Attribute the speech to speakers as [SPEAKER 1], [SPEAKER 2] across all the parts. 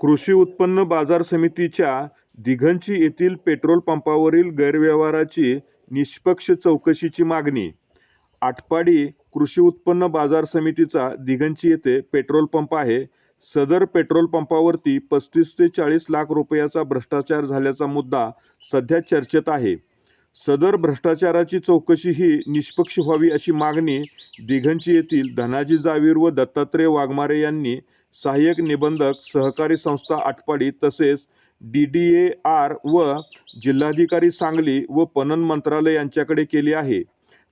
[SPEAKER 1] कृषी उत्पन्न बाजार समितीच्या दिघंची येथील पेट्रोल पंपावरील गैरव्यवहाराची निष्पक्ष चौकशीची मागणी. आटपाडी कृषी उत्पन्न बाजार समितीचा दिघंची येथे पेट्रोल पंप आहे. सदर पेट्रोल पंपावरती पस्तीस ते चाळीस लाख रुपयाचा भ्रष्टाचार झाल्याचा मुद्दा सध्या चर्चेत आहे. सदर भ्रष्टाचाराची चौकशी ही निष्पक्ष व्हावी अशी मागणी दिघंची येथील धनाजी जावीर व दत्तात्रय वाघमारे यांनी सहाय्यक निबंधक सहकारी संस्था आटपाडी तसेच डी डी ए आर व जिल्हाधिकारी सांगली व पणन मंत्रालय यांच्याकडे केली आहे.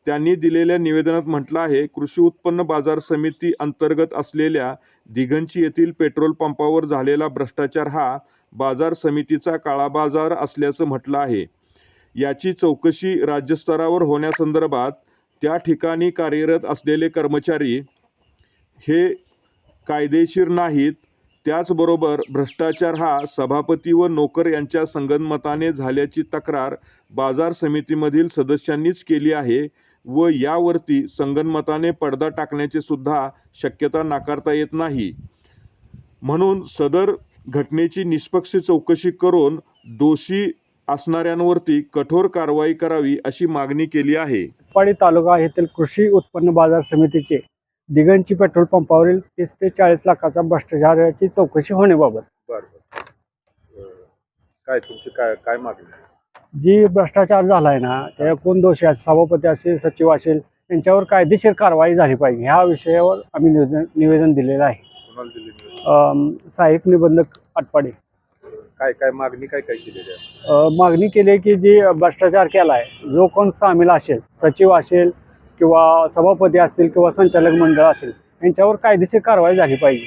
[SPEAKER 1] त्यांनी दिलेल्या निवेदनात म्हटलं आहे कृषी उत्पन्न बाजार समिती अंतर्गत असलेल्या दिघंची येथील पेट्रोल पंपावर झालेला भ्रष्टाचार हा बाजार समितीचा काळाबाजार असल्याचं म्हटलं आहे. याची चौकशी राज्यस्तरावर होण्यासंदर्भात त्या ठिकाणी कार्यरत असलेले कर्मचारी हे कायदेशीर नाहीत. त्याचबरोबर भ्रष्टाचार हा सभापती व नोकर यांच्या संगनमताने झाल्याची तक्रार बाजार समितीमधील सदस्यांनीच केली आहे व यावरती संगनमताने पडदा टाकण्याची सुद्धा शक्यता नाकारता येत नाही. म्हणून सदर घटनेची निष्पक्ष चौकशी करून दोषी असणाऱ्यांवरती कठोर कारवाई करावी अशी मागणी केली आहे.
[SPEAKER 2] पाडी तालुका येथील कृषी उत्पन्न बाजार समितीचे दिगंची पेट्रोल पंपावरील तीस ते चाळीस लाखाचा भ्रष्टाचाराची चौकशी होण्याबाबत.
[SPEAKER 1] काय तुमची काय काय मागणी
[SPEAKER 2] जी भ्रष्टाचार झाला आहे ना त्या कोण दोषी असेल सभापती असेल सचिव असेल त्यांच्यावर कायदेशीर कारवाई झाली पाहिजे. ह्या विषयावर आम्ही निवेदन निवेदन दिलेलं आहे.
[SPEAKER 1] कोणाला दिली
[SPEAKER 2] अम, सहाय्यक निबंधक आटपाडे.
[SPEAKER 1] काय काय मागणी काय काय केलेली आहे?
[SPEAKER 2] अ, मागणी केली आहे की जी भ्रष्टाचार केला आहे जो कोण सामील असेल सचिव असेल किंवा सभापती असतील किंवा संचालक मंडळ असेल यांच्यावर कायदेशीर कारवाई झाली पाहिजे.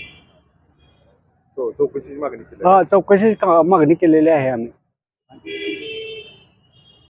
[SPEAKER 1] चौकशीची मागणी
[SPEAKER 2] हा चौकशी का- मागणी केलेली आहे आम्ही.